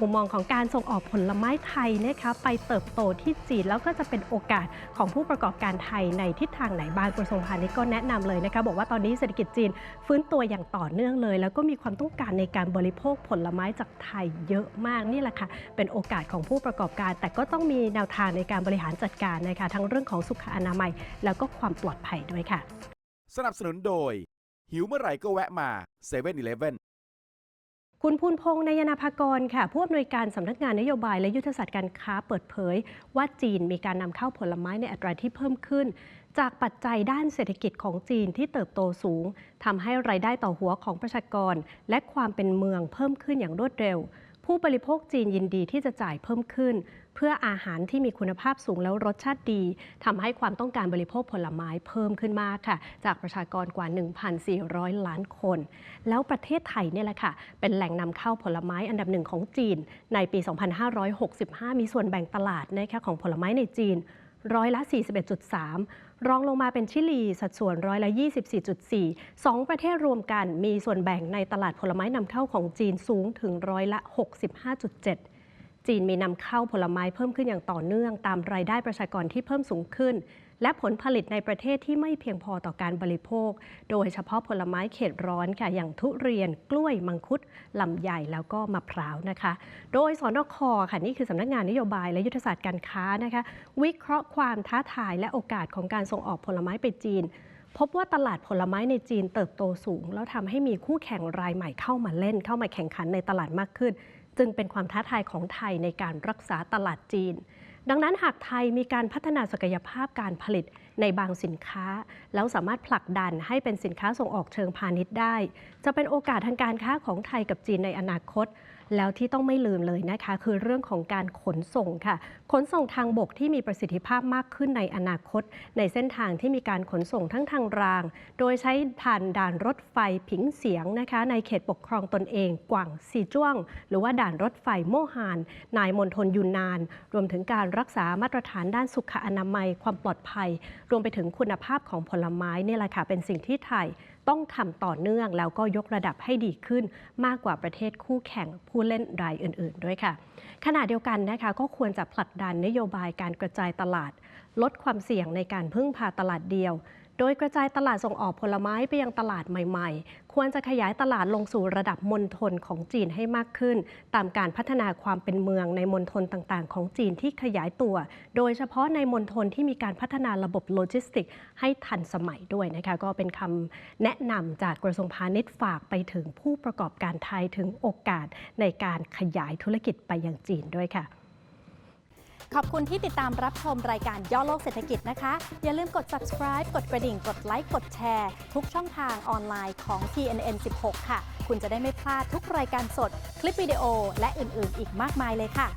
มุมมองของการส่งออกผลไม้ไทยนะคะไปเติบโตที่จีนแล้วก็จะเป็นโอกาสของผู้ประกอบการไทยในทิศทางไหนบ้างกระทรวงพาณิชย์ก็แนะนำเลยนะคะบอกว่าตอนนี้เศรษฐกิจจีนฟื้นตัวอย่างต่อเนื่องเลย แล้วก็มีความต้องการในการบริโภคผลไม้จากไทยเยอะมากนี่แหละค่ะเป็นโอกาสของผู้ประกอบการ แต่ก็ต้องมีแนวทางในการบริหารจัดการนะคะทั้งเรื่องของสุขอนามัย แล้วก็ความปลอดภัยด้วยค่ะ สนับสนุนโดยหิวเมื่อไหร่ก็แวะมา7 e เ e ่ e อ คุณภูนพงษ์นายนาภากรค่ะ ผู้อำนวยการสำนักงานนโยบายและยุทธศาสตร์การค้าเปิดเผย ว่าจีนมีการนำเข้าผลไม้ในอัตราที่เพิ่มขึ้น จากปัจจัยด้านเศรษฐกิจของจีนที่เติบโตสูงทำให้รายได้ต่อหัวของประชากร และความเป็นเมืองเพิ่มขึ้นอย่างรวดเร็ว ผู้บริโภคจีนยินดีที่จะจ่ายเพิ่มขึ้น เพื่ออาหารที่มีคุณภาพสูงแล้วรสชาติดีทำให้ความต้องการบริโภคผลไม้เพิ่มขึ้นมากค่ะ จากประชากรกว่า 1,400 ล้านคน แล้วประเทศไทยเนี่ยแหละค่ะ เป็นแหล่งนำเข้าผลไม้อันดับหนึ่งของจีน ในปี 2565 มีส่วนแบ่งตลาดนะคะของผลไม้ในจีน ร้อยละ 41.3 รองลงมาเป็นชิลี สัดส่วนร้อยละ 24.4สองประเทศรวมกันมีส่วนแบ่งในตลาดผลไม้นำเข้าของจีนสูงถึงร้อยละ 65.7 จีนมีนำเข้าผลไม้เพิ่มขึ้นอย่างต่อเนื่อง ตามรายได้ประชากรที่เพิ่มสูงขึ้น และผลผลิตในประเทศที่ไม่เพียงพอต่อการบริโภค โดยเฉพาะผลไม้เขตร้อนค่ะอย่างทุเรียน กล้วยมังคุดลำไยแล้วก็มะพร้าวนะคะ โดยสนคค่ะนี่คือสำนักงานนโยบายและยุทธศาสตร์การค้านะคะ วิเคราะห์ความท้าทายและโอกาสของการส่งออกผลไม้ไปจีนพบว่าตลาดผลไม้ในจีนเติบโตสูง แล้วทำให้มีคู่แข่งรายใหม่เข้ามาเล่นเข้ามาแข่งขันในตลาดมากขึ้น จึงเป็นความท้าทายของไทยในการรักษาตลาดจีน ดังนั้นหากไทยมีการพัฒนาศักยภาพการผลิตในบางสินค้า แล้วสามารถผลักดันให้เป็นสินค้าส่งออกเชิงพาณิชย์ได้ จะเป็นโอกาสทางการค้าของไทยกับจีนในอนาคต แล้วที่ต้องไม่ลืมเลยนะคะ คือเรื่องของการขนส่งค่ะ ขนส่งทางบกที่มีประสิทธิภาพมากขึ้นในอนาคต ในเส้นทางที่มีการขนส่งทั้งทางราง โดยใช้ผ่านด่านรถไฟผิงเสียงนะคะ ในเขตปกครองตนเองกวางซีจ้วง หรือว่าด่านรถไฟโมฮานนายมณฑลยูนนาน รวมถึงการรักษามาตรฐานด้านสุขอนามัย ความปลอดภัย รวมไปถึงคุณภาพของผลไม้นี่แหละค่ะเป็นสิ่งที่ไทยต้องทำต่อเนื่องแล้วก็ยกระดับให้ดีขึ้น มากกว่าประเทศคู่แข่งผู้เล่นรายอื่น ๆ ด้วยค่ะ ขณะเดียวกันนะคะก็ควรจะผลักดันนโยบายการกระจายตลาด ลดความเสี่ยงในการพึ่งพาตลาดเดียว โดยกระจายตลาดส่งออกผลไม้ไปยังตลาดใหม่ๆ ควรจะขยายตลาดลงสู่ระดับมณฑลของจีนให้มากขึ้น ตามการพัฒนาความเป็นเมืองในมณฑลต่างๆ ของจีนที่ขยายตัว โดยเฉพาะในมณฑลที่มีการพัฒนาระบบโลจิสติก ให้ทันสมัยด้วยนะคะก็เป็นคำแนะนำจากกระทรวงพาณิชย์ฝากไปถึงผู้ประกอบการไทยถึงโอกาสในการขยายธุรกิจไปยังจีนด้วยค่ะ ขอบคุณที่ติดตามรับชมรายการย่อโลกเศรษฐกิจนะคะ อย่าลืมกด subscribe กดกระดิ่ง กดไลค์ กดแชร์ ทุกช่องทางออนไลน์ของ TNN 16 ค่ะ คุณจะได้ไม่พลาดทุกรายการสด คลิปวิดีโอ และอื่น ๆ อีกมากมายเลยค่ะ